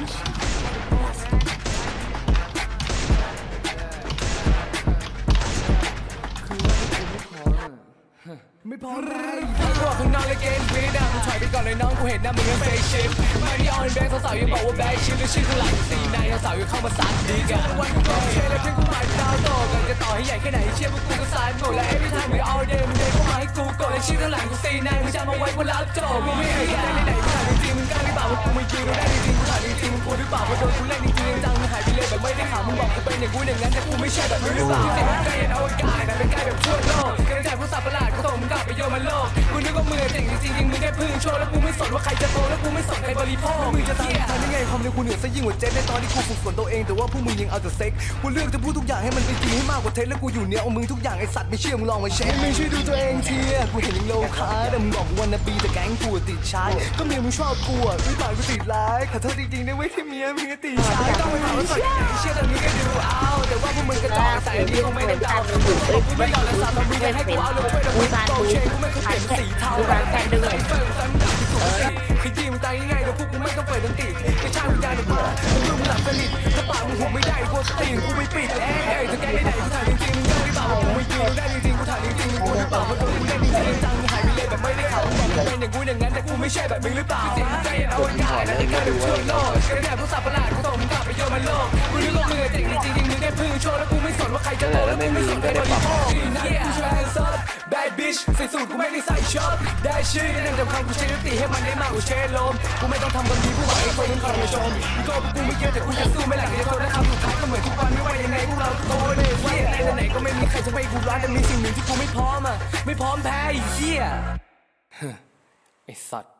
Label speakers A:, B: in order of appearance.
A: ไม่พอเลยกูออกข้างนอกเลยเกมฟรีนะกูถอยไปก่อนเลยน้องกูเห็นหน้ามึงเป็นเฟซชิปมาที่ออนแบงค์สาวๆยังบอกว่าแบงค์ชิปและชื่อข้างหลังสีนายสาวๆยังเข้ามาซัดดีกันวันกูก็เชื่อเลยเพื่อนกูหมายดาวโตกันจะต่อให้ใหญ่แค่ไหนเชื่อพวกกูก็สายหมดและ every time we all day มึงเดินเข้ามาให้กูกดและชื่อข้างหลังกูสีนายมึงจำเอาไว้ว่ารับโจกูไม่เคยได้ไหนๆกูถามจริงๆมึงกล้าหรื ริงๆจังๆมึงหายไปเลยแบบไม่ได้ข่าวมึงบอกกูเป็นอย่างกูอย่างนั้นแต่กูไม่ใช่แบบมึงหรือเปล่าที่เสียงใกล้ยันอวกาศแต่เป็นใกล้แบบทั่วโลกกระจายผู้สัตว์ประหลาด โยมันโลกกูนึกว่ามึงเจ๋งจริงจริงมึงแค่พึ่งโชว์แล้วกูไม่สนว่าใครจะโตแล้วกูไม่สนใครบริโภคมึงจะตามทันได้ไงความเร็วกูเหนือซะยิ่งกว่าเจ็ตในตอนที่กูฝึกฝนตัวเองแต่ว่าพวกมึงยังเอาแต่เซ็กกูเลือกจะพูดทุกอย่างให้มันเป็นจริงให้มากกว่าเท็จแล้วกูอยู่เหนือเอามึงทุกอย่างไอสัตว์ไม่เชื่อมึงลองมาเช็คมึงช่วยดูตัวเองทีอะกูเห็นยังโลคาแต่มึงบอกวันนาบีแต่แก๊งกูติดชายก็เมียมึงชอบกูอะไม่ผ่านกูติดร้ายขอโทษจริงๆนะเว้ยที่เมียมึงติดชายต้องไปหาว่าสดเชื่อตอนนี้ กระจอกใส่ดีคงไม่ได้เดากูไม่ยอมแล้วสัตว์เรามึงจะให้กูเอาเลยช่วยเราไม่โตเชกูไม่เคยเปลี่ยนสีเทาแทนเดินเฟิร์มซ้ำดาบที่สุดขยี้มึงตายง่ายๆแต่พวกกูไม่ต้องเปิดดนตรีกระชากวิญญาณออกมามึงหลับสนิทถ้าปากมึงหัวไม่ได้พวกสติกูไม่ปิดเอ้ยจะแก้ได้ไหนกูถามจริงๆมึงได้หรือเปล่ากูไม่จริงได้จริงๆกูถามจริงๆมึงกูหรือเปล่าว่าตัวมึงได้จริงๆจังหายไปเลยแบบไม่ได้ข่าวบอกกูเป็นอย่างกูอย่างนั้นแต่กูไม่ใช่แบบมึงหรือเปล่าใจเย็นเอาไว้ก่อนนะแดูทั่วโลกกระแดดผู้สัตว์ประหลาดกูส่งมึงกลับไป พึ่งโชว์แล้วกูไม่สนว่าใครจะโตแล้วกูไม่สนใครบริโภคกูช่วย hands up bad bitch ใส่สูทกูไม่ได้ใส่ช็อปได้ชื่อได้ดังจำคำกูใช้ดนตรีให้มันได้มากกว่าเชลลมกูไม่ต้องทำบนดีผู้หวังให้คนอื่นฟังมาชมกูกูไม่เยอแต่กูจะสู้ไม่หลังจะโตและคำสุดท้ายก็เหมือนทุกวันไม่ว่ายังไงพวกเราโตเลยเฮียไหนไหนก็ไม่มีใครจะไปกูร้านแต่มีสิ่งหนึ่งที่กูไม่พร้อมอะไม่พร้อมแพ้ไอ้เหี้ยไอ้สัตว์